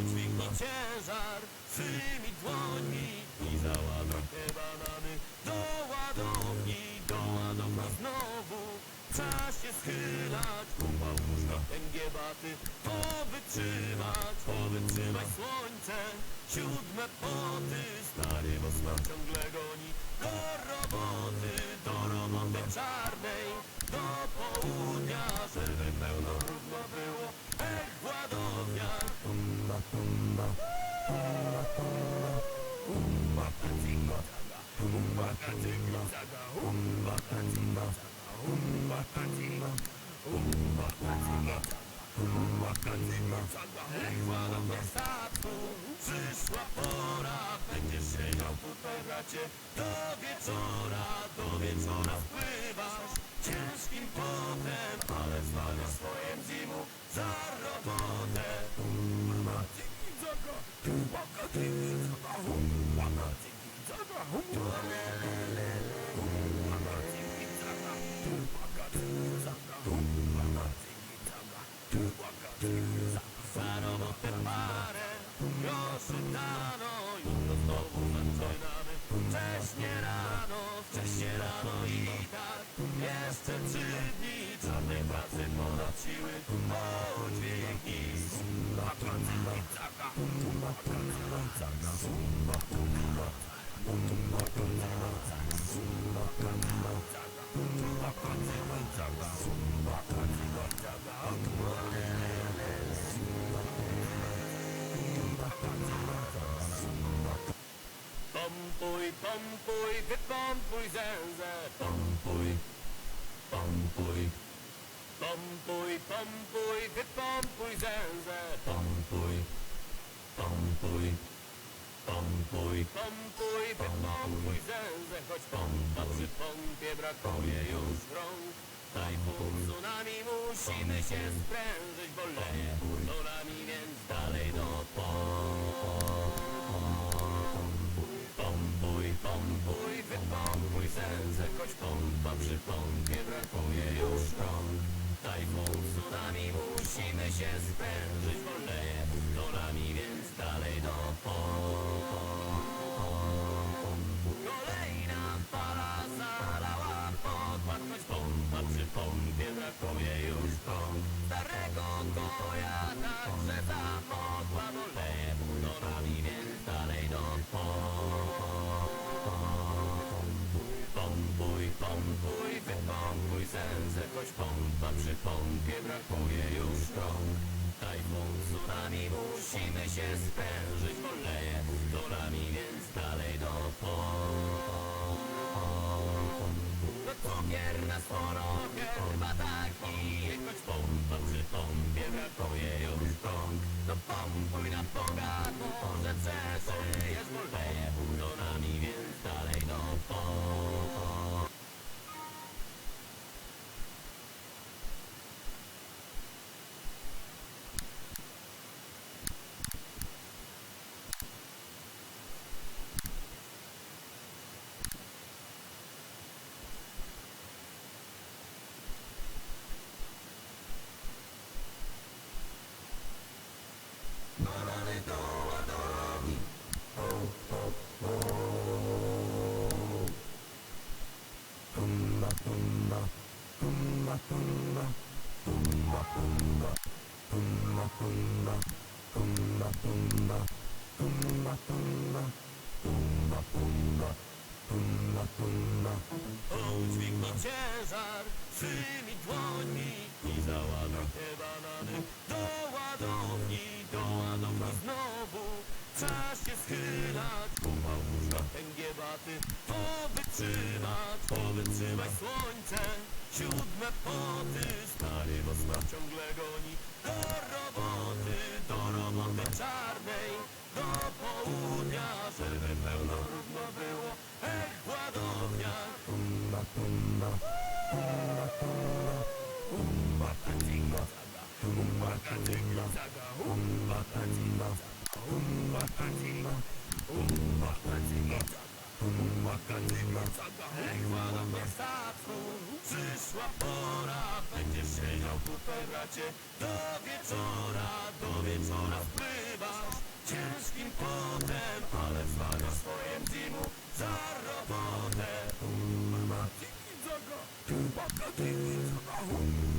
Udźwignij ciężar swymi dłońmi i załaduj te banany do ładowni, do znowu. Czas się schylać, pomału na tęgiebaty, powytrzymać, powytrzymać słońce. Siódme poty, stary bosman ciągle goni czarnej do południa Serwy pełno było jak ładownia Umba, umba, umba, umba Umba, kacinga, umba, kacinga Umba, kacinga, umba, kacinga Umba, kacinga Matka nie ma Ekwador do statku Przyszła pora Będziesz siedział tutaj bracie Do wieczora Do wieczora wpływasz Ciężkim potem Ale zwalniasz swoim zimu Za robotę Mama dziki dzoko Mama dziki dzoko Mama dziki dzoko Jestem trzy dni czarnej pracy ponad siły Moje dźwięki Sumba, trąca, caga Sumba, trąca, caga Sumba, trąca, Sumba, trąca, Sumba, trąca, Sumba, trąca, Sumba, trąca, Sumba, Pompuj, pompuj, wypompuj zęzę Pompuj pompuj. Pompuj, pompuj, wypompuj zęzę Pompuj, pompuj. Pompuj, pompuj, wypompuj zęzę Choć pompa przy pompie brakuje już rąk. Tajfun, tsunami musimy się sprężyć Bo leje dolami, więc dalej do Pompuj, pompa przy pompie brakuje już rąk Tajfun, tsunami musimy się sprężyć Bo leje dolami, więc dalej do Kolejna fala zalała podpad Choć pompa przy pompie brakuje już rąk Starego koja także zamokła Bo leje dolami, więc dalej do Pompuj, Choć pompa przy pompie brakuje już rąk. Tajfun, tsunami musimy się sprężyć Bo leje dolami, więc dalej do No cukier na sporo, chyba taki Choć pompa przy pompie brakuje już rąk. No pompuj na bogato, że przeżyjesz Bo leje dolami, więc dalej do Tumba, Udźwignij ciężar swymi dłońmi i załaduj te banany znowu czas się schylać Pomałóż na ten giebaty To wytrzymać słońce Siódme poty Stary mocna ciągle goni Do roboty Do roboty czarnej Do południa Żeby pełno równo było Ech ładownia Umma, umma Umma, umma Umma, umma Umma, umma Lekwana w statku Przyszła pora Będziesz siedział tutaj bracie Do wieczora, do wieczora wpływasz Ciężkim potem Ale zwalniasz swoje zimu Za robotę Umma tiki zaga Umma